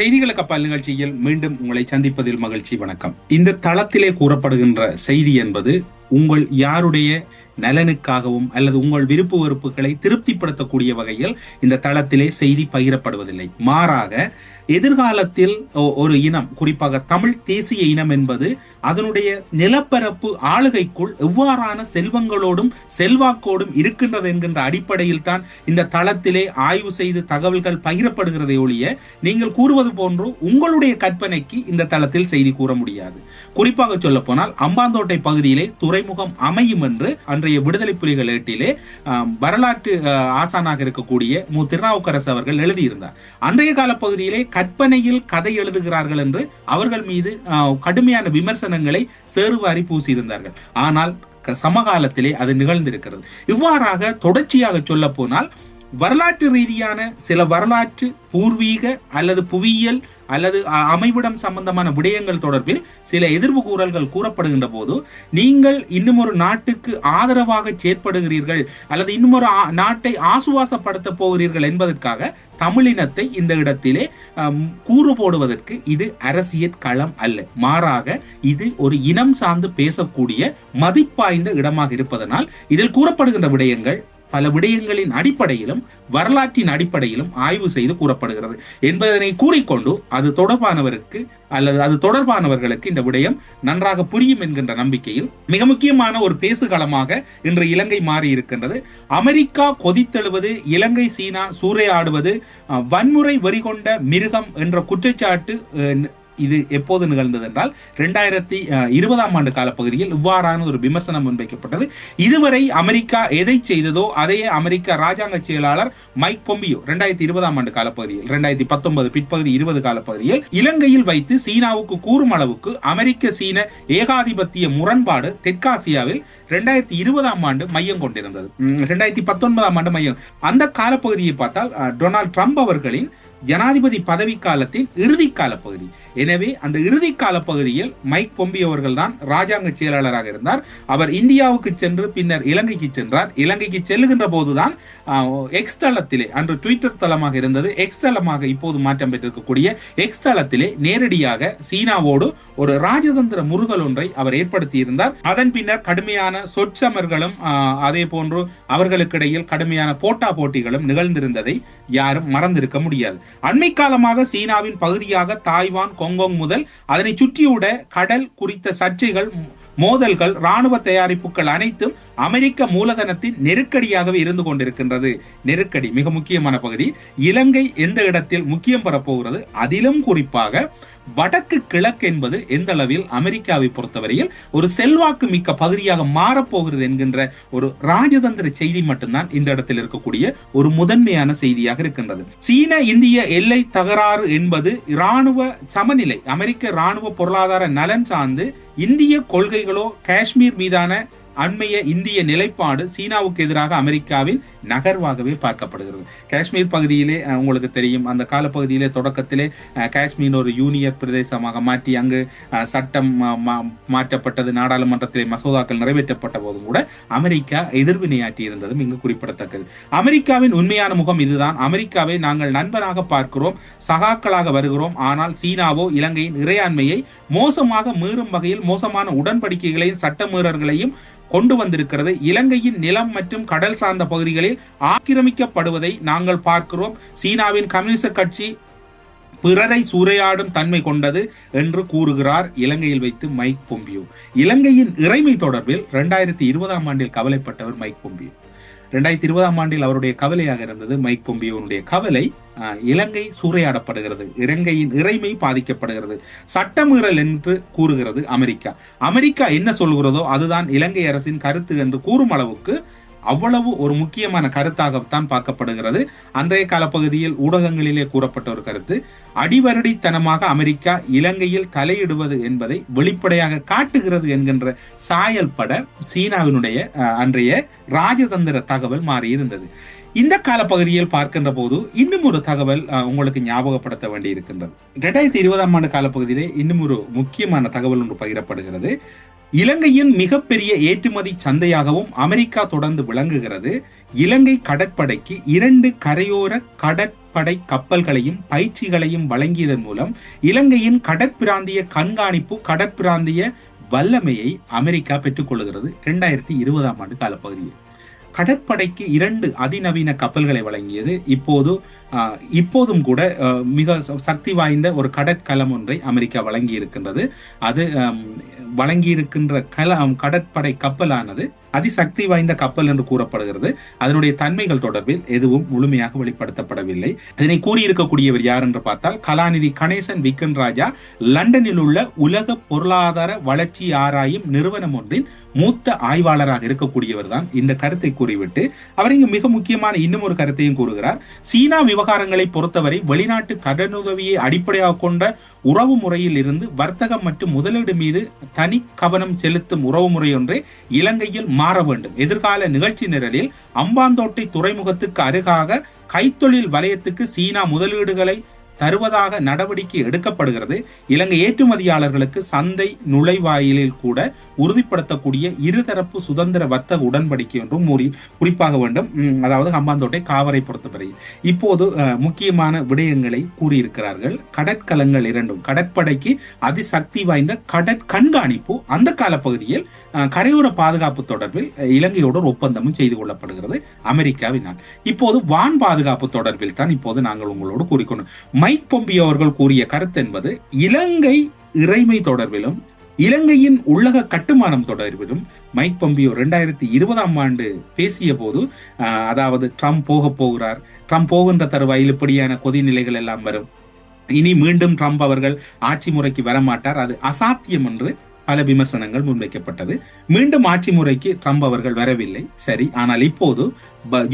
செய்திகளுக்கு அப்பால் நிகழ்ச்சியில் மீண்டும் உங்களை சந்திப்பதில் மகிழ்ச்சி வணக்கம். இந்த தளத்திலே கூறப்படுகின்ற செய்தி என்பது உங்கள் யாருடைய நலனுக்காகவும் அல்லது உங்கள் விருப்பு வெறுப்புகளை திருப்திப்படுத்தக்கூடிய வகையில் இந்த தளத்திலே செய்தி பகிரப்படுவதில்லை. மாறாக எதிர்காலத்தில் ஒரு இனம் குறிப்பாக தமிழ் தேசிய இனம் என்பது அதனுடைய நிலப்பரப்பு ஆளுகைக்குள் எவ்வாறான செல்வங்களோடும் செல்வாக்கோடும் இருக்கின்றது என்கின்ற அடிப்படையில் தான் இந்த தளத்திலே ஆய்வு செய்து தகவல்கள் பகிரப்படுகிறதை ஒழிய நீங்கள் கூறுவது போன்று உங்களுடைய கற்பனைக்கு இந்த தளத்தில் செய்தி கூற முடியாது. குறிப்பாக சொல்ல போனால் அம்பாந்தோட்டை பகுதியிலே துறை துறைமுகம் அமையும் என்று அன்றைய விடுதலை புலிகள் ஏட்டிலே வரலாற்று ஆசானாக இருக்கக்கூடிய மு. திருநாவுக்கரசு அவர்கள் எழுதியிருந்தார். அன்றைய கால பகுதியிலே கற்பனையில் கதை எழுதுகிறார்கள் என்று அவர்கள் மீது கடுமையான விமர்சனங்களை சேருவாரி பூசியிருந்தார்கள். ஆனால் சமகாலத்திலே அது நிகழ்ந்திருக்கிறது. இவ்வாறாக தொடர்ச்சியாக சொல்ல போனால் வரலாற்று ரீதியான சில வரலாற்று பூர்வீக அல்லது புவியியல் அல்லது அமைவிடம் சம்பந்தமான விடயங்கள் தொடர்பில் சில எதிர்வு கூறல்கள் கூறப்படுகின்ற போது நீங்கள் இன்னும் ஒரு நாட்டுக்கு ஆதரவாக செயற்படுகிறீர்கள் அல்லது இன்னும் ஒரு நாட்டை ஆசுவாசப்படுத்த போகிறீர்கள் என்பதற்காக தமிழினத்தை இந்த இடத்திலே கூறு போடுவதற்கு இது அரசியல் களம் அல்ல. மாறாக இது ஒரு இனம் சார்ந்து பேசக்கூடிய மதிப்பாய்ந்த இடமாக இருப்பதனால் இதில் கூறப்படுகின்ற விடயங்கள் பல விடயங்களின் அடிப்படையிலும் வரலாற்றின் அடிப்படையிலும் ஆய்வு செய்து கூறப்படுகிறது. என்பதனை கூறிக்கொண்டு அது தொடர்பானவருக்கு அல்லது அது தொடர்பானவர்களுக்கு இந்த விடயம் நன்றாக புரியும் என்கின்ற நம்பிக்கையில் மிக முக்கியமான ஒரு பேசுகளமாக இன்று இலங்கை மாறி இருக்கின்றது அமெரிக்கா கொதித்தெழுவது இலங்கை சீனா சூறையாடுவது வன்முறை வெறிகொண்ட மிருகம் என்ற குற்றச்சாட்டு இது எப்போது நிகழ்ந்தது என்றால் ரெண்டாயிரத்தி இருபதாம் ஆண்டு காலப்பகுதியில் இவ்வாறான ஒரு விமர்சனம் முன்வைக்கப்பட்டது. இதுவரை அமெரிக்கா எதை செய்ததோ அதையே அமெரிக்க ராஜாங்க செயலாளர் மைக் பொம்பியோ ரெண்டாயிரத்தி இருபதாம் ஆண்டு காலப்பகுதியில் ரெண்டாயிரத்தி பத்தொன்பது பிற்பகுதி இருபது காலப்பகுதியில் இலங்கையில் வைத்து சீனாவுக்கு கூறும் அளவுக்கு அமெரிக்க சீன ஏகாதிபத்திய முரண்பாடு தெற்காசியாவில் ரெண்டாயிரத்தி இருபதாம் ஆண்டு மையம் கொண்டிருந்தது. ரெண்டாயிரத்தி பத்தொன்பதாம் ஆண்டு மையம். அந்த காலப்பகுதியை பார்த்தால் டொனால்ட் ட்ரம்ப் அவர்களின் ஜனாதிபதி பதவி காலத்தின் இறுதி காலப்பகுதி எனவே அந்த இறுதி காலப்பகுதியில் மைக் பொம்பி அவர்கள் தான் ராஜாங்க செயலாளராக இருந்தார். அவர் இந்தியாவுக்கு சென்று பின்னர் இலங்கைக்கு சென்றார். இலங்கைக்கு செல்லுகின்ற போதுதான் எக்ஸ் தளத்திலே அன்று ட்விட்டர் தளமாக இருந்தது. எக்ஸ் தளமாக இப்போது மாற்றம் பெற்றிருக்கக்கூடிய எக்ஸ் தளத்திலே நேரடியாக சீனாவோடு ஒரு ராஜதந்திர முருகல் ஒன்றை அவர் ஏற்படுத்தி இருந்தார் அதன் பின்னர் கடுமையான சொற்சமர்களும் அதே போன்று அவர்களுக்கிடையில் கடுமையான போட்டா போட்டிகளும் நிகழ்ந்திருந்ததை யாரும் மறந்திருக்க முடியாது. அண்மை காலமாக சீனாவின் பகுதியாக தாய்வான் கொங்கோங் முதல் அதனை சுற்றியுள்ள கடல் குறித்த சர்ச்சைகள் மோதல்கள் ராணுவ தயாரிப்புகள் அனைத்தும் அமெரிக்க மூலதனத்தின் நெருக்கடியாகவே இருந்து கொண்டிருக்கின்றது. நெருக்கடி மிக முக்கியமான பகுதி. இலங்கை எந்த இடத்தில் முக்கியம் பெறப்போகிறது அதிலும் குறிப்பாக வடக்கு கிழக்கு என்பது எந்த அளவில் அமெரிக்காவை பொறுத்தவரையில் ஒரு செல்வாக்கு மிக்க பகுதியாக மாறப்போகிறது என்கின்ற ஒரு ராஜதந்திர செய்தி மட்டும்தான் இந்த இடத்தில் இருக்கக்கூடிய ஒரு முதன்மையான செய்தியாக இருக்கின்றது. சீன இந்திய எல்லை தகராறு என்பது இராணுவ சமநிலை அமெரிக்க இராணுவ பொருளாதார நலன் சார்ந்து இந்திய கொள்கைகளோ காஷ்மீர் மீதான அண்மைய இந்திய நிலைப்பாடு சீனாவுக்கு எதிராக அமெரிக்காவின் நகர்வாகவே பார்க்கப்படுகிறது. காஷ்மீர் பகுதியிலே உங்களுக்கு தெரியும் அந்த காலப்பகுதியிலே தொடக்கத்திலே காஷ்மீர் ஒரு யூனியர் பிரதேசமாக மாற்றி அங்கு சட்டம் மாற்றப்பட்டது நாடாளுமன்றத்திலே மசோதாக்கள் நிறைவேற்றப்பட்ட போதும் கூட அமெரிக்கா எதிர்வினையாற்றி இருந்ததும் இங்கு குறிப்பிடத்தக்கது. அமெரிக்காவின் உண்மையான முகம் இதுதான். அமெரிக்காவை நாங்கள் நண்பனாக பார்க்கிறோம் சகாக்களாக வருகிறோம் ஆனால் சீனாவோ இலங்கையின் இறையாண்மையை மோசமாக மீறும் வகையில் மோசமான உடன்படிக்கைகளையும் சட்டமீறல்களையும் கொண்டு வந்திருக்கிறது. இலங்கையின் நிலம் மற்றும் கடல் சார்ந்த பகுதிகளில் ஆக்கிரமிக்கப்படுவதை நாங்கள் பார்க்கிறோம். சீனாவின் கம்யூனிஸ்ட் கட்சி பிறரை சூறையாடும் தன்மை கொண்டது என்று கூறுகிறார் இலங்கையில் வைத்து மைக் பொம்பியோ. இலங்கையின் இறைமை தொடர்பில் இரண்டாயிரத்தி இருபதாம் ஆண்டில் கவலைப்பட்டவர் மைக் பொம்பியோ. ரெண்டாயிரத்தி இருபதாம் ஆண்டில் அவருடைய கவலையாக இருந்தது மைக் பொம்பியோனுடைய கவலை இலங்கை சூறையாடப்படுகிறது இலங்கையின் இறைமை பாதிக்கப்படுகிறது சட்டமீறல் என்று கூறுகிறது அமெரிக்கா. அமெரிக்கா என்ன சொல்கிறதோ அதுதான் இலங்கை அரசின் கருத்து என்று கூறும் அளவுக்கு அவ்வளவு ஒரு முக்கியமான கருத்தாகத்தான் பார்க்கப்படுகிறது. அன்றைய காலப்பகுதியில் ஊடகங்களிலே கூறப்பட்ட ஒரு கருத்து அடிவரடித்தனமாக அமெரிக்கா இலங்கையில் தலையிடுவது என்பதை வெளிப்படையாக காட்டுகிறது என்கின்ற சாயல் பட சீனாவினுடைய அன்றைய ராஜதந்திர தகவல் மாறியிருந்தது. இந்த காலப்பகுதியில் பார்க்கின்ற போது இன்னும் ஒரு தகவல் உங்களுக்கு ஞாபகப்படுத்த வேண்டி இருக்கின்றது ரெண்டாயிரத்தி இருபதாம் ஆண்டு காலப்பகுதியிலே இன்னும் ஒரு முக்கியமான தகவல் ஒன்று பகிரப்படுகிறது. இலங்கையின் மிகப்பெரிய ஏற்றுமதி சந்தையாகவும் அமெரிக்கா தொடர்ந்து விளங்குகிறது. இலங்கை கடற்படைக்கு இரண்டு கரையோர கடற்படை கப்பல்களையும் பயிற்சிகளையும் வழங்கியதன் மூலம் இலங்கையின் கடற்பிராந்திய கண்காணிப்பு கடற்பிராந்திய வல்லமையை அமெரிக்கா பெற்றுக்கொள்கிறது இரண்டாயிரத்தி இருபதாம் ஆண்டு காலப்பகுதியில். கடற்படைக்கு இரண்டு அதிநவீன கப்பல்களை வழங்கியது. இப்போது இப்போதும் கூட மிக சக்தி வாய்ந்த ஒரு கடற்கலம் ஒன்றை அமெரிக்கா வழங்கி இருக்கின்றது அது வழங்கியிருக்கின்ற கல கடற்படை கப்பலானது அதிசக்தி வாய்ந்த கப்பல் என்று கூறப்படுகிறது. அதனுடைய தன்மைகள் தொடர்பில் எதுவும் முழுமையாக வெளிப்படுத்தப்படவில்லை. இதனை கூறியிருக்கக்கூடியவர் யார் என்று பார்த்தால் கலாநிதி கணேசன் விக்கன் ராஜா லண்டனில் உள்ள உலக பொருளாதார வளர்ச்சி ஆராயும் நிறுவனம் ஒன்றின் மூத்த ஆய்வாளராக இருக்கக்கூடியவர் தான் இந்த கருத்தை கூறிவிட்டு அவர் இங்கு மிக முக்கியமான இன்னும் ஒரு கருத்தையும் கூறுகிறார். சீனா விவகாரங்களை பொறுத்தவரை வெளிநாட்டு கடனுதவியை அடிப்படையாக கொண்ட உறவு முறையில் இருந்து வர்த்தகம் மற்றும் முதலீடு மீது தனி கவனம் செலுத்தும் உறவு முறை ஒன்றே இலங்கையில் மாற வேண்டும். எதிர்கால நிகழ்ச்சி நிரலில் அம்பாந்தோட்டை துறைமுகத்துக்கு அருகாக கைத்தொழில் வலயத்துக்கு சீனா முதலீடுகளை தருவதாக நடவடிக்கை எடுக்கப்படுகிறது. இலங்கை ஏற்றுமதியாளர்களுக்கு சந்தை நுழைவாயிலில் கூட உறுதிப்படுத்தக்கூடிய இருதரப்பு சுதந்திர வர்த்தக உடன்படிக்கை என்றும் குறிப்பாக வேண்டும் அதாவது ஹம்பாந்தோட்டை காவரை பொறுத்தவரை. இப்போது முக்கியமான விடயங்களை கூறியிருக்கிறார்கள். கடற்கலங்கள் இரண்டும் கடற்படைக்கு அதிசக்தி வாய்ந்த கடற்கண்காணிப்பு அந்த காலப்பகுதியில் கரையோர பாதுகாப்பு தொடர்பில் இலங்கையோட ஒரு ஒப்பந்தமும் செய்து கொள்ளப்படுகிறது அமெரிக்காவினால். இப்போது வான் பாதுகாப்பு தொடர்பில் தான் இப்போது நாங்கள் உங்களோடு கூறிக்கொண்டோம் மைக் பொம்பியோ அவர்கள் கூறிய கருத்து என்பது இலங்கை இறைமை தொடர்பிலும் இலங்கையின் உள்ளக கட்டுமானம் தொடர்பிலும் மைக் பொம்பியோ இரண்டாயிரத்தி இருபதாம் ஆண்டு பேசிய போது அதாவது ட்ரம்ப் போக போகிறார். ட்ரம்ப் போகின்ற தருவாயில் இப்படியான கொதிநிலைகள் எல்லாம் வரும். இனி மீண்டும் ட்ரம்ப் அவர்கள் ஆட்சி முறைக்கு வரமாட்டார். அது அசாத்தியம் என்று பல விமர்சனங்கள் முன்வைக்கப்பட்டது. மீண்டும் ஆட்சி முறைக்கு ட்ரம்ப் அவர்கள் வரவில்லை. சரி ஆனால் இப்போது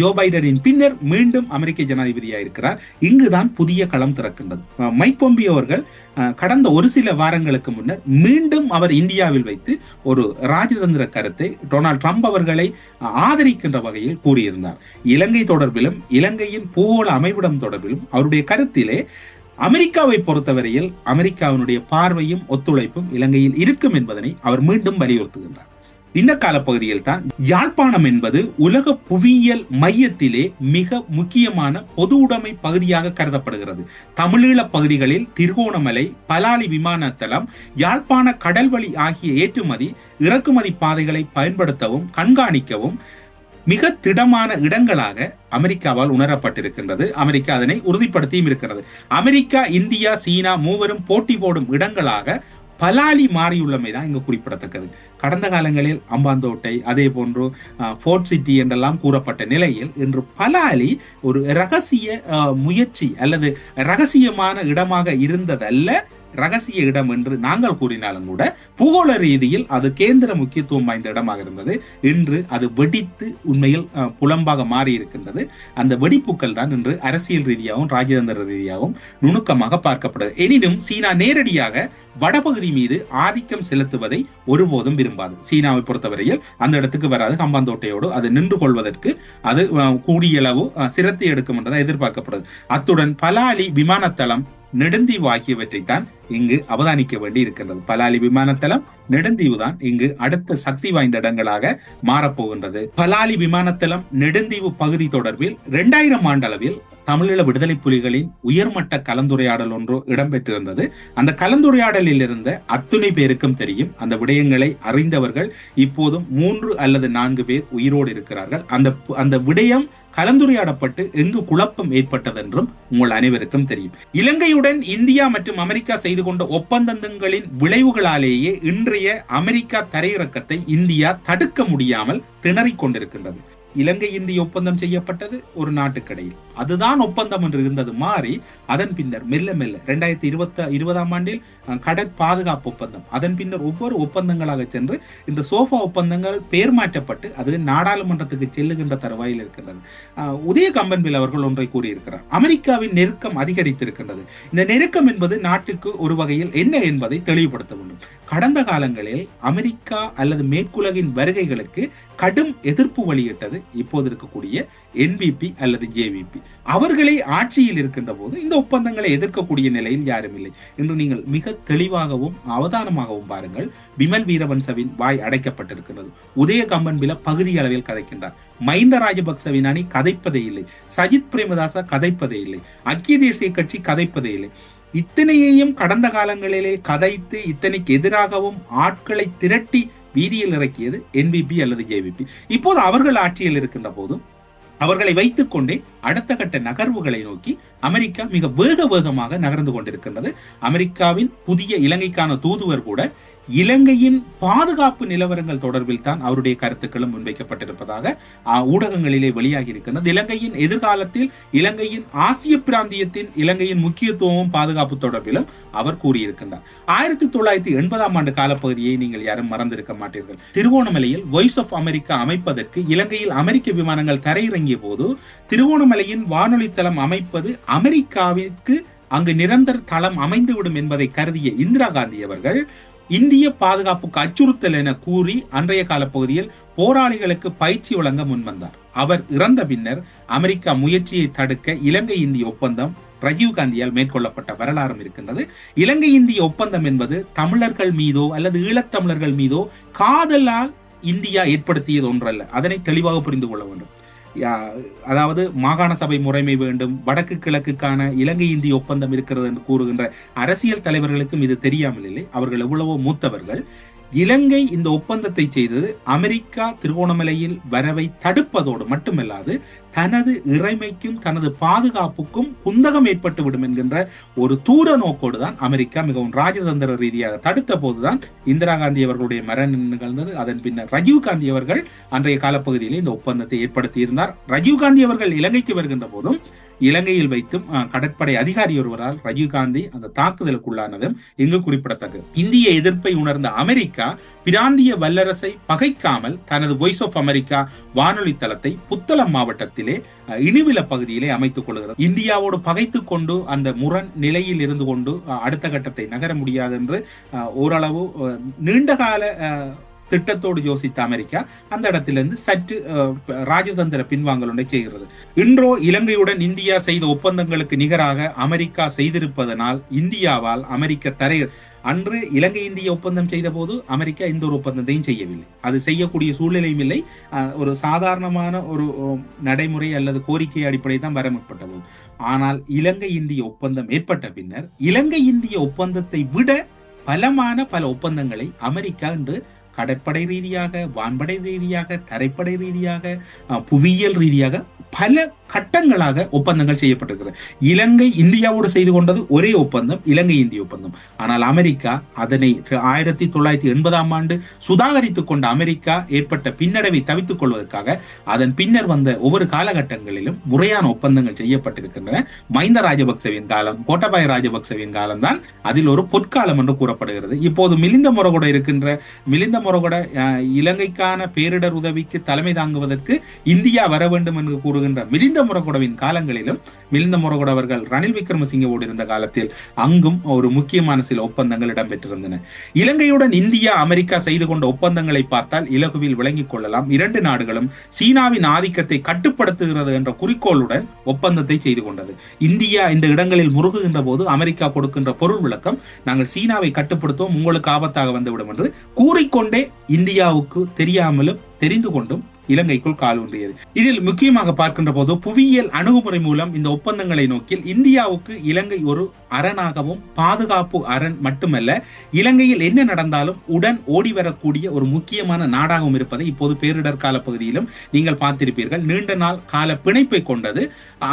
ஜோ பைடனின் பின்னர் மீண்டும் அமெரிக்க ஜனாதிபதியாக இருக்கிறார் இங்குதான் புதிய களம் திறக்கின்றது. மைக் பொம்பி அவர்கள் கடந்த ஒரு சில வாரங்களுக்கு முன்னர் மீண்டும் அவர் இந்தியாவில் வைத்து ஒரு ராஜதந்திர கருத்தை டொனால்ட் ட்ரம்ப் அவர்களை ஆதரிக்கின்ற வகையில் கூறியிருந்தார். இலங்கை தொடர்பிலும் இலங்கையின் பூகோள அமைவிடம் தொடர்பிலும் அவருடைய கருத்திலே அமெரிக்காவை பொறுத்தவரையில் அமெரிக்காவினுடைய பார்வையும் ஒத்துழைப்பும் இலங்கையில் இருக்கும் என்பதனை அவர் மீண்டும் வலியுறுத்துகின்றார். இந்த காலப்பகுதியில் தான் யாழ்ப்பாணம் என்பது உலக புவியியல் மையத்திலே மிக முக்கியமான பொது உடைமை பகுதியாக கருதப்படுகிறது. தமிழீழ பகுதிகளில் திருகோணமலை பலாலி விமானத்தளம் யாழ்ப்பாண கடல்வழி ஆகிய ஏற்றுமதி இறக்குமதி பாதைகளை பயன்படுத்தவும் கண்காணிக்கவும் மிக திடமான இடங்களாக அமெரிக்காவால் உணரப்பட்டிருக்கின்றது. அமெரிக்கா அதனை உறுதிப்படுத்தியும் இருக்கிறது. அமெரிக்கா இந்தியா சீனா மூவரும் போட்டி போடும் இடங்களாக பலாலி மாறியுள்ளமை தான் இங்கு குறிப்பிடத்தக்கது. கடந்த காலங்களில் அம்பாந்தோட்டை அதே போன்று போர்ட் சிட்டி என்றெல்லாம் கூறப்பட்ட நிலையில் இன்று பலாலி ஒரு ரகசிய முயற்சி அல்லது ரகசியமான இடமாக இருந்ததல்ல. ரகசிய இடம் என்று நாங்கள் கூறினாலும் கூட பூகோள ரீதியில் அது கேந்திர முக்கியத்துவம் வாய்ந்த இடமாக இருந்தது. இன்று அது வெடித்து உண்மையில் புலம்பாக மாறி இருக்கின்றது. அந்த வெடிப்புக்கள் தான் இன்று அரசியல் ரீதியாகவும் ராஜதந்திர ரீதியாகவும் நுணுக்கமாக பார்க்கப்படுது. எனினும் சீனா நேரடியாக வடபகுதி மீது ஆதிக்கம் செலுத்துவதை ஒருபோதும் விரும்பாது. சீனாவை பொறுத்தவரையில் அந்த இடத்துக்கு வராது. கம்பாந்தோட்டையோடு அது நின்று கொள்வதற்கு அது கூடியளவு சிரத்தை எடுக்கும் என்றதை எதிர்பார்க்கப்படுது. அத்துடன் பலாலி விமானத்தளம் நெடுந்தீவு ஆகியவற்றை தான் இங்கு அவதானிக்க வேண்டி இருக்கின்றது பலாலி விமானத்தளம் நெடுந்தீவு தான் இங்கு அடுத்த சக்தி வாய்ந்த இடங்களாக மாறப்போகின்றது. பலாலி விமானத்தளம் நெடுந்தீவு பகுதி தொடர்பில் இரண்டாயிரம் ஆண்டளவில் தமிழீழ விடுதலை புலிகளின் உயர்மட்ட கலந்துரையாடல் ஒன்று இடம்பெற்றிருந்தது. அந்த கலந்துரையாடலில் இருந்த அத்துணை பேருக்கும் தெரியும் அந்த விடயங்களை அறிந்தவர்கள் இப்போதும் மூன்று அல்லது நான்கு பேர் உயிரோடு இருக்கிறார்கள். அந்த அந்த விடயம் கலந்துரையாடப்பட்டு எங்கு குழப்பம் ஏற்பட்டதென்றும் உங்கள் அனைவருக்கும் தெரியும். இலங்கையுடன் இந்தியா மற்றும் அமெரிக்கா செய்து கொண்ட ஒப்பந்தங்களின் விளைவுகளாலேயே இன்றைய அமெரிக்கா தரையிறக்கத்தை இந்தியா தடுக்க முடியாமல் திணறிக் கொண்டிருக்கின்றது. இலங்கை இந்திய ஒப்பந்தம் செய்யப்பட்டது ஒரு நாட்டுக்கடையில். அதுதான் ஒப்பந்தம் என்று இருந்தது. மாறி அதன் பின்னர் மெல்ல மெல்ல ரெண்டாயிரத்தி இருபத்தி இருபதாம் ஆண்டில் கடற் பாதுகாப்பு ஒப்பந்தம். அதன் பின்னர் ஒவ்வொரு ஒப்பந்தங்களாக சென்று இந்த சோஃபா ஒப்பந்தங்கள் பெயர் மாற்றப்பட்டு அது நாடாளுமன்றத்துக்கு செல்லுகின்ற தருவாயில் இருக்கின்றது. உதய கம்பன்பில் அவர்கள் ஒன்றை கூறியிருக்கிறார். அமெரிக்காவின் நெருக்கம் அதிகரித்திருக்கின்றது. இந்த நெருக்கம் என்பது நாட்டுக்கு ஒரு வகையில் என்ன என்பதை தெளிவுபடுத்த வேண்டும். கடந்த காலங்களில் அமெரிக்கா அல்லது மேற்குலகின் வருகைகளுக்கு கடும் எதிர்ப்பு வெளியிட்டது இப்போது இருக்கக்கூடிய என்பிபி அல்லது ஜேவிபி அவர்களே ஆட்சியில் இருக்கின்ற போது இந்த ஒப்பந்தங்களை எதிர்க்கக்கூடிய நிலையில் யாரும் இல்லை என்று நீங்கள் மிக தெளிவாகவும் அவதானமாகவும் பாருங்கள். விமல் வீரவன்சவின் வாய் அடைக்கப்பட்டிருக்கிறது உதய கம்பன்பில பகுதி அளவில் கதைக்கின்றார். மஹிந்த ராஜபக்சவின் அணி கதைப்பதே இல்லை. சஜித் பிரேமதாசா கதைப்பதே இல்லை. ஐக்கிய தேசிய கட்சி கதைப்பதே இல்லை. இத்தனையையும் கடந்த காலங்களிலே கதைத்து இத்தனைக்கு எதிராகவும் ஆட்களை திரட்டி வீதியில் இறக்கியது என்பிபி அல்லது ஜேவிபி இப்போது அவர்கள் ஆட்சியில் இருக்கின்ற போதும் அவர்களை வைத்துக்கொண்டே அடுத்த கட்ட நகர்வுகளை நோக்கி அமெரிக்கா மிக வேக வேகமாக நகர்ந்து கொண்டிருக்கின்றது. அமெரிக்காவின் புதிய இலங்கைக்கான தூதுவர் கூட இலங்கையின் பாதுகாப்பு நிலவரங்கள் தொடர்பில் தான் அவருடைய கருத்துக்களும் முன்வைக்கப்பட்டிருப்பதாக ஊடகங்களிலே வெளியாகி இருக்கின்றது இலங்கையின் எதிர்காலத்தில் இலங்கையின் ஆசிய பிராந்தியத்தின் இலங்கையின் முக்கியத்துவமும் பாதுகாப்பு தொடர்பிலும் அவர் கூறியிருக்கின்றார். ஆயிரத்தி தொள்ளாயிரத்தி எண்பதாம் ஆண்டு காலப்பகுதியை நீங்கள் யாரும் மறந்திருக்க மாட்டீர்கள். திருவோணமலையில் வாய்ஸ் ஆஃப் அமெரிக்கா அமைப்பதற்கு இலங்கையில் அமெரிக்க விமானங்கள் தரையிறங்கிய போது திருவோணமலை இமயமலையின் வானொலி தளம் அமைப்பது அமெரிக்காவிற்கு அங்கு நிரந்தர தளம் அமைந்துவிடும் என்பதை கருதிய இந்திரா காந்தி அவர்கள் இந்திய பாதுகாப்புக்கு அச்சுறுத்தல் என கூறி அன்றைய கால பகுதியில் போராளிகளுக்கு பயிற்சி வழங்க முன்வந்தார். அவர் இறந்த பின்னர் அமெரிக்கா முயற்சியை தடுக்க இலங்கை இந்திய ஒப்பந்தம் ரஜீவ் காந்தியால் மேற்கொள்ளப்பட்ட வரலாறும் இருக்கின்றது. இலங்கை இந்திய ஒப்பந்தம் என்பது தமிழர்கள் மீதோ அல்லது ஈழத்தமிழர்கள் மீதோ காதலால் இந்தியா ஏற்படுத்தியது ஒன்றல்ல. அதனை தெளிவாக புரிந்து கொள்ள வேண்டும். அதாவது மாகாண சபை முறைமை வேண்டும் வடக்கு கிழக்குக்கான இலங்கை இந்திய ஒப்பந்தம் இருக்கிறது என்று கூறுகின்ற அரசியல் தலைவர்களுக்கும் இது தெரியாமல் இல்லை. அவர்கள் எவ்வளவோ மூத்தவர்கள். இலங்கை இந்த ஒப்பந்தத்தை செய்தது அமெரிக்கா திருகோணமலையில் வரவை தடுப்பதோடு மட்டுமல்லாது தனது இறைமைக்கும் தனது பாதுகாப்புக்கும் குந்தகம் ஏற்பட்டுவிடும் என்கின்ற ஒரு தூர நோக்கோடு தான் அமெரிக்கா மிகவும் ராஜதந்திர ரீதியாக தடுத்த போதுதான் இந்திரா காந்தி அவர்களுடைய மரணம் நிகழ்ந்தது. அதன் பின்னர் ரஜீவ் காந்தி அவர்கள் அன்றைய காலப்பகுதியிலே இந்த ஒப்பந்தத்தை ஏற்படுத்தியிருந்தார். ரஜீவ் காந்தி அவர்கள் இலங்கைக்கு வருகின்ற போதும் இலங்கையில் வைத்தும் கடற்படை அதிகாரி ஒருவரால் ராஜீவ்காந்தி அந்த தாக்குதலுக்குள்ளானதும் இங்கு குறிப்பிடத்தக்கது. இந்திய எதிர்ப்பை உணர்ந்த அமெரிக்கா பிராந்திய வல்லரசை பகைக்காமல் தனது வாய்ஸ் ஆஃப் அமெரிக்கா வானொலி தளத்தை புத்தளம் மாவட்டத்திலே இனிவில பகுதியிலே அமைத்துக் கொள்கிறது. இந்தியாவோடு பகைத்து கொண்டு அந்த முரண் நிலையில் இருந்து கொண்டு அடுத்த கட்டத்தை நகர முடியாது என்று ஓரளவு நீண்டகால திட்டத்தோடு யோசித்த அமெரிக்கா அந்த இடத்திலிருந்து சற்று ராஜதந்திர பின்வாங்கல் ஒன்றை செய்கிறது இன்றோ இலங்கையுடன் இந்தியா செய்த ஒப்பந்தங்களுக்கு நிகராக அமெரிக்கா செய்திருப்பதனால் இந்தியாவால் அமெரிக்க தரை அன்று இலங்கை இந்திய ஒப்பந்தம் செய்த போது அமெரிக்கா எந்த ஒரு ஒப்பந்தத்தையும் செய்யவில்லை. அது செய்யக்கூடிய சூழ்நிலையும் இல்லை. ஒரு சாதாரணமான ஒரு நடைமுறை அல்லது கோரிக்கை அடிப்படை தான் வர முற்பட்ட போது ஆனால் இலங்கை இந்திய ஒப்பந்தம் ஏற்பட்ட பின்னர் இலங்கை இந்திய ஒப்பந்தத்தை விட பலமான பல ஒப்பந்தங்களை அமெரிக்கா என்று கடற்படை ரீதியாக வான்படை ரீதியாக தரைப்படை ரீதியாக புவியியல் ரீதியாக பல கட்டங்களாக ஒப்பந்தங்கள் செய்யப்பட்டிருக்கிறது. இலங்கை இந்தியாவோடு செய்து கொண்டது ஒரே ஒப்பந்தம் இலங்கை இந்திய ஒப்பந்தம். ஆனால் அமெரிக்கா அதனை ஆயிரத்தி தொள்ளாயிரத்தி எண்பதாம் ஆண்டு சுதாகரித்துக் கொண்ட அமெரிக்கா ஏற்பட்ட பின்னடைவை தவித்துக் கொள்வதற்காக அதன் பின்னர் வந்த ஒவ்வொரு காலகட்டங்களிலும் முறையான ஒப்பந்தங்கள் செய்யப்பட்டிருக்கின்றன. மைந்த ராஜபக்சவின் காலம் கோட்டபாய ராஜபக்சவின் காலம் தான் அதில் ஒரு பொற்காலம் என்று கூறப்படுகிறது. இப்போது மிலிந்த முறகொட இருக்கின்ற மிலிந்த முறகொட இலங்கைக்கான பேரிடர் உதவிக்கு தலைமை தாங்குவதற்கு இந்தியா வர வேண்டும் என்று கூறுகின்ற மிலிந்த மிலிந்த முரகுடவின் காலங்களிலும் மிலிந்த முரகுடவர்கள் ரணில் விக்ரமசிங்கவோடு இருந்த காலத்தில் அங்கும் ஒரு முக்கியமான சில ஒப்பந்தங்கள் இடம்பெற்றிருந்தன. இலங்கையுடன் இந்தியா அமெரிக்கா செய்து கொண்ட ஒப்பந்தங்களை பார்த்தால் இலகுவில் விளங்கிக் கொள்ளலாம். இரண்டு நாடுகளும் சீனாவின் ஆதிக்கத்தை கட்டுப்படுத்துகிறது என்ற குறிக்கோளுடன் ஒப்பந்தத்தை செய்து கொண்டது. இந்தியா இந்த இடங்களில் முருகுகின்ற போது அமெரிக்கா கொடுக்கின்ற பொருள் விளக்கம் நாங்கள் சீனாவை கட்டுப்படுத்துவோம் உங்களுக்கு ஆபத்தாக வந்துவிடும் என்று கூறிக்கொண்டே இந்தியாவுக்கு தெரியாமலும் தெரிந்து கொண்டும் இலங்கைக்குள் கால் ஊன்றியது. இதில் முக்கியமாக பார்க்கின்ற போது புவியியல் அணுகுமுறை மூலம் இந்த ஒப்பந்தங்களை நோக்கில் இந்தியாவுக்கு இலங்கை ஒரு அரணாகவும் பாதுகாப்பு அரண் மட்டுமல்ல இலங்கையில் என்ன நடந்தாலும் உடன் ஓடி வரக்கூடிய ஒரு முக்கியமான நாடாகவும் இருப்பதை இப்போது பேரிடர் கால பகுதியிலும் நீங்கள் பார்த்திருப்பீர்கள். நீண்ட நாள் கால பிணைப்பை கொண்டது.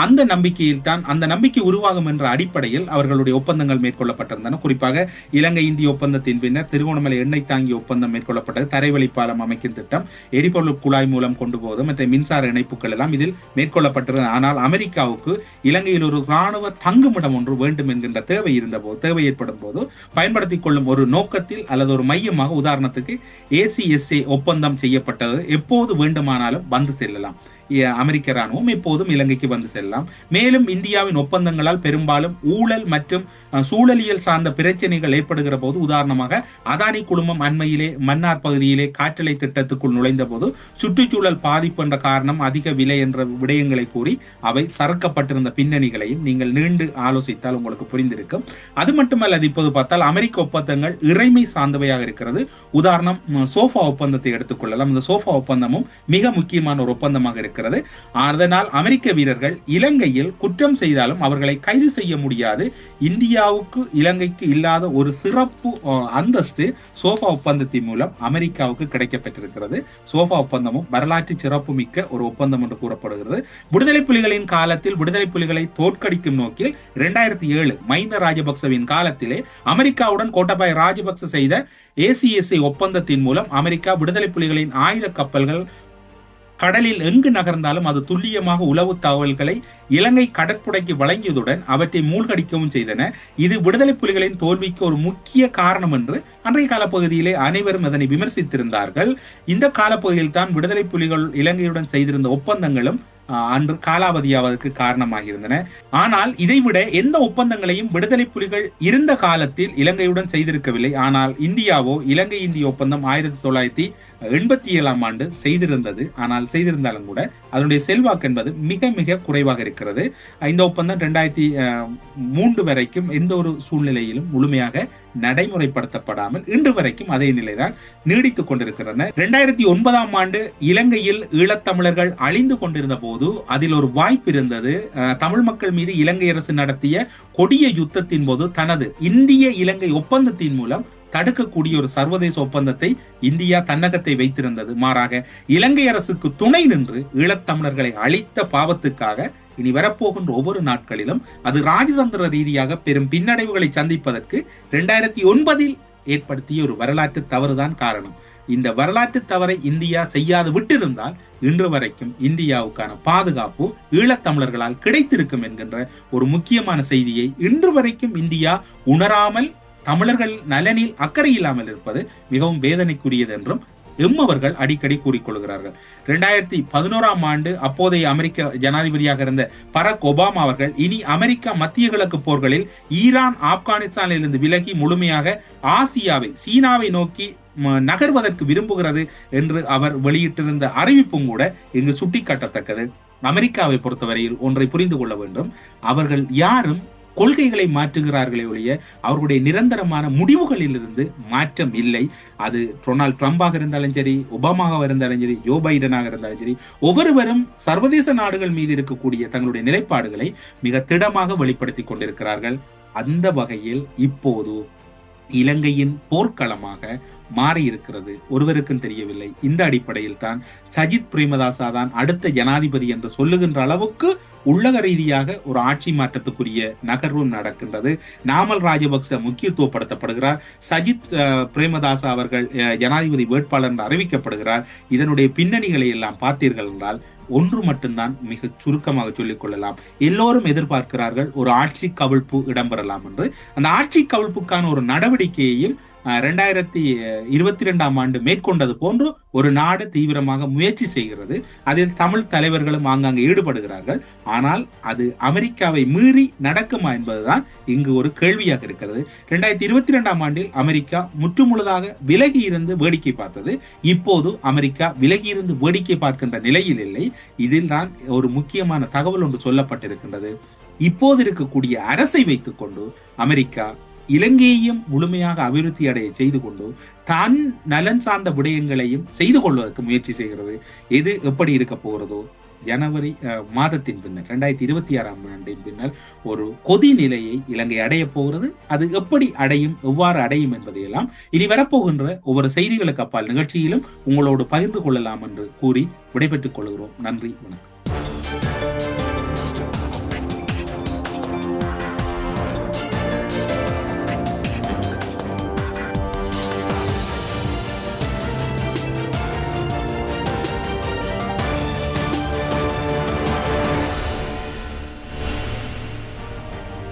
அந்த நம்பிக்கையில் தான் அந்த நம்பிக்கை உருவாகும் என்ற அடிப்படையில் அவர்களுடைய ஒப்பந்தங்கள் மேற்கொள்ளப்பட்டிருந்தன. குறிப்பாக இலங்கை இந்திய ஒப்பந்தத்தின் பின்னர் திருகோணமலை எண்ணெய் தாங்கிய ஒப்பந்தம் மேற்கொள்ளப்பட்டது. தரைவழி பாலம் அமைக்கும் திட்டம் எரிபொருள் குழாய் மூலம் கொண்டு போவது மற்ற மின்சார இணைப்புகள் எல்லாம் இதில் மேற்கொள்ளப்பட்டது ஆனால் அமெரிக்காவுக்கு இலங்கையில் ஒரு ராணுவ தங்குமிடம் ஒன்று வேண்டும் என்று என்கின்ற தேவை இருந்தபோது தேவை ஏற்படும் போது பயன்படுத்திக் கொள்ளும் ஒரு நோக்கத்தில் அல்லது ஒரு மையமாக உதாரணத்துக்கு ஏசிஎஸ்ஏ ஒப்பந்தம் செய்யப்பட்டது. எப்போது வேண்டுமானாலும் வந்து செல்லலாம். அமெரிக்க ராணுவம் எப்போதும் இலங்கைக்கு வந்து செல்லலாம். மேலும் இந்தியாவின் ஒப்பந்தங்களால் பெரும்பாலும் ஊழல் மற்றும் சூழலியல் சார்ந்த பிரச்சனைகள் ஏற்படுகிற போது உதாரணமாக அதானி குழுமம் அண்மையிலே மன்னார் பகுதியிலே காற்றலை திட்டத்துக்குள் நுழைந்த போது சுற்றுச்சூழல் பாதிப்பு என்ற காரணம் அதிக விலை என்ற விடயங்களை கூறி அவை சறுக்கப்பட்டிருந்த பின்னணிகளையும் நீங்கள் நீண்டு ஆலோசித்தால் உங்களுக்கு புரிந்திருக்கும். அது மட்டுமல்ல அது இப்போது பார்த்தால் அமெரிக்க ஒப்பந்தங்கள் இறைமை சார்ந்தவையாக இருக்கிறது. உதாரணம் சோஃபா ஒப்பந்தத்தை எடுத்துக்கொள்ளலாம் இந்த சோஃபா ஒப்பந்தமும் மிக முக்கியமான ஒரு ஒப்பந்தமாக இருக்கிறது. இருக்கிறது அதனால் அமெரிக்க வீரர்கள் இலங்கையில் குற்றம் செய்தாலும் அவர்களை கைது செய்ய முடியாது. இந்தியாவுக்கு இலங்கைக்கு இல்லாத ஒரு சிறப்பு அந்தஸ்து சோஃபா ஒப்பந்தத்தின் மூலம் அமெரிக்காவுக்கு கிடைக்கப்பட்டிருக்கிறது சோஃபா ஒப்பந்தமும் வரலாற்று சிறப்பு மிக்க ஒரு ஒப்பந்தம் என்று கூறப்படுகிறது. விடுதலை புலிகளின் காலத்தில் விடுதலை புலிகளை தோற்கடிக்கும் நோக்கில் இரண்டாயிரத்தி ஏழு மைந்த ராஜபக்சவின் காலத்திலே அமெரிக்காவுடன் கோட்டபாய ராஜபக்ச செய்த ஏசிஎஸ்ஐ ஒப்பந்தத்தின் மூலம் அமெரிக்கா விடுதலை புலிகளின் ஆயுத கப்பல்கள் கடலில் எங்கு நகர்ந்தாலும் அது துல்லியமாக உளவு தகவல்களை இலங்கை கடற்படைக்கு வழங்கியதுடன் அவற்றை மூழ்கடிக்கவும் செய்தன. இது விடுதலை புலிகளின் தோல்விக்கு ஒரு முக்கிய காரணம் என்று அன்றைய காலப்பகுதியிலே அனைவரும் அதனை விமர்சித்திருந்தார்கள். இந்த காலப்பகுதியில் தான் விடுதலை புலிகள் இலங்கையுடன் செய்திருந்த ஒப்பந்தங்களும் அன்று காலாவதியாவதற்கு காரணமாக இருந்தன ஆனால் இதைவிட எந்த ஒப்பந்தங்களையும் விடுதலை புலிகள் இருந்த காலத்தில் இலங்கையுடன் செய்திருக்கவில்லை. ஆனால் இந்தியாவோ இலங்கை இந்திய ஒப்பந்தம் ஆயிரத்தி தொள்ளாயிரத்தி எண்பத்தி ஏழாம் ஆண்டு செய்திருந்தது. ஆனால் செய்திருந்தாலும் கூட அதனுடைய செல்வாக்கு என்பது மிக மிக குறைவாக இருக்கிறது. இந்த ஒப்பந்தம் ரெண்டாயிரத்தி மூன்று வரைக்கும் எந்த ஒரு சூழ்நிலையிலும் முழுமையாக நடைமுறைப்படுத்தப்படாமல் இன்று வரைக்கும் அதே நிலைதான் நீடித்துக் கொண்டிருக்கின்றன. ரெண்டாயிரத்தி ஒன்பதாம் ஆண்டு இலங்கையில் ஈழத்தமிழர்கள் அழிந்து கொண்டிருந்த போது அதில் ஒரு வாய்ப்பு இருந்தது. தமிழ் மக்கள் மீது இலங்கை அரசு நடத்திய கொடிய யுத்தத்தின் போது தனது இந்திய இலங்கை ஒப்பந்தத்தின் மூலம் தடுக்கக்கூடிய ஒரு சர்வதேச ஒப்பந்தத்தை இந்தியா தன்னகத்தை வைத்திருந்தது. மாறாக இலங்கை அரசுக்கு துணை நின்று ஈழத்தமிழர்களை அழித்த பாவத்துக்காக இனி வரப்போகின்ற ஒவ்வொரு நாட்களிலும் அது ராஜதந்திர ரீதியாக பெரும் பின்னடைவுகளை சந்திப்பதற்கு இரண்டாயிரத்தி ஒன்பதில் ஏற்படுத்திய ஒரு வரலாற்று தவறுதான் காரணம். இந்த வரலாற்று தவறை இந்தியா செய்யாது விட்டிருந்தால் இன்று வரைக்கும் இந்தியாவுக்கான பாதுகாப்பு ஈழத்தமிழர்களால் கிடைத்திருக்கும் என்கின்ற ஒரு முக்கியமான செய்தியை இன்று வரைக்கும் இந்தியா உணராமல் தமிழர்கள் நலனில் அக்கறை இல்லாமல் இருப்பது மிகவும் வேதனைக்குரியது என்றும் எம்மவர்கள் அடிக்கடி கூறிக்கொள்கிறார்கள். இரண்டாயிரத்தி பதினோராம் ஆண்டு அப்போதைய அமெரிக்க ஜனாதிபதியாக இருந்த பரக் ஒபாமா அவர்கள் இனி அமெரிக்கா மத்திய கிழக்கு போர்களில் ஈரான் ஆப்கானிஸ்தானிலிருந்து விலகி முழுமையாக ஆசியாவை சீனாவை நோக்கி நகர்வதற்கு விரும்புகிறது என்று அவர் வெளியிட்டிருந்த அறிவிப்பும் கூட இங்கு சுட்டிக்காட்டத்தக்கது. அமெரிக்காவை பொறுத்தவரையில் ஒன்றை புரிந்து கொள்ள வேண்டும். அவர்கள் யாரும் கொள்கைகளை மாற்றுகிறார்களே ஒழிய அவர்களுடைய நிரந்தரமான முடிவுகளில் இருந்து மாற்றம் இல்லை. அது டொனால்ட் ட்ரம்பாக இருந்தாலும் சரி ஒபாமாவாக இருந்தாலும் சரி ஜோ பைடனாக இருந்தாலும் சரி ஒவ்வொருவரும் சர்வதேச நாடுகள் மீது இருக்கக்கூடிய தங்களுடைய நிலைப்பாடுகளை மிக திடமாக வெளிப்படுத்தி கொண்டிருக்கிறார்கள். அந்த வகையில் இப்போது இலங்கையின் போர்க்களமாக மாறி இருக்கிறது ஒருவருக்கும் தெரியவில்லை. இந்த அடிப்படையில் தான் சஜித் பிரேமதாசா தான் அடுத்த ஜனாதிபதி என்று சொல்லுகின்ற அளவுக்கு உள்ளக ரீதியாக ஒரு ஆட்சி மாற்றத்துக்குரிய நகர்வும் நடக்கின்றது. நாமல் ராஜபக்ச முக்கியத்துவப்படுத்தப்படுகிறார். சஜித் பிரேமதாசா அவர்கள் ஜனாதிபதி வேட்பாளர் என்று அறிவிக்கப்படுகிறார். இதனுடைய பின்னணிகளை எல்லாம் பார்த்தீர்கள் என்றால் ஒன்று மட்டும்தான் மிக சுருக்கமாக சொல்லிக் கொள்ளலாம். எல்லோரும் எதிர்பார்க்கிறார்கள் ஒரு ஆட்சி கவிழ்ப்பு இடம்பெறலாம் என்று. அந்த ஆட்சி கவிழ்ப்புக்கான ஒரு நடவடிக்கையையும் ரெண்டாயிரத்தி இருபத்தி ரெண்டாம் ஆண்டு மேற்கொண்டது போன்று ஒரு நாடு தீவிரமாக முயற்சி செய்கிறது. அதில் தமிழ் தலைவர்களும் ஆங்காங்கே ஈடுபடுகிறார்கள். ஆனால் அது அமெரிக்காவை மீறி நடக்குமா என்பதுதான் இங்கு ஒரு கேள்வியாக இருக்கிறது. ரெண்டாயிரத்தி இருபத்தி ரெண்டாம் ஆண்டில் அமெரிக்கா முற்றுமுழுதாக விலகி இருந்து வேடிக்கை பார்த்தது. இப்போது அமெரிக்கா விலகி இருந்து வேடிக்கை பார்க்கின்ற நிலையில் இல்லை. இதில் தான் ஒரு முக்கியமான தகவல் ஒன்று சொல்லப்பட்டிருக்கின்றது. இப்போது இருக்கக்கூடிய அரசை வைத்துக்கொண்டு அமெரிக்கா இலங்கையையும் முழுமையாக அபிவிருத்தி அடைய செய்து கொண்டு தன் நலன் சார்ந்த விடயங்களையும் செய்து கொள்வதற்கு முயற்சி செய்கிறது. எது எப்படி இருக்க போகிறதோ ஜனவரி மாதத்தின் பின்னர் ரெண்டாயிரத்தி இருபத்தி ஆறாம் ஆண்டின் பின்னர் ஒரு கொதி நிலையை இலங்கை அடைய போகிறது. அது எப்படி அடையும் எவ்வாறு அடையும் என்பதையெல்லாம் இனி வரப்போகின்ற ஒவ்வொரு செய்திகளுக்கு அப்பால் நிகழ்ச்சியிலும் உங்களோடு பகிர்ந்து கொள்ளலாம் என்று கூறி விடைபெற்றுக் கொள்கிறோம். நன்றி வணக்கம்.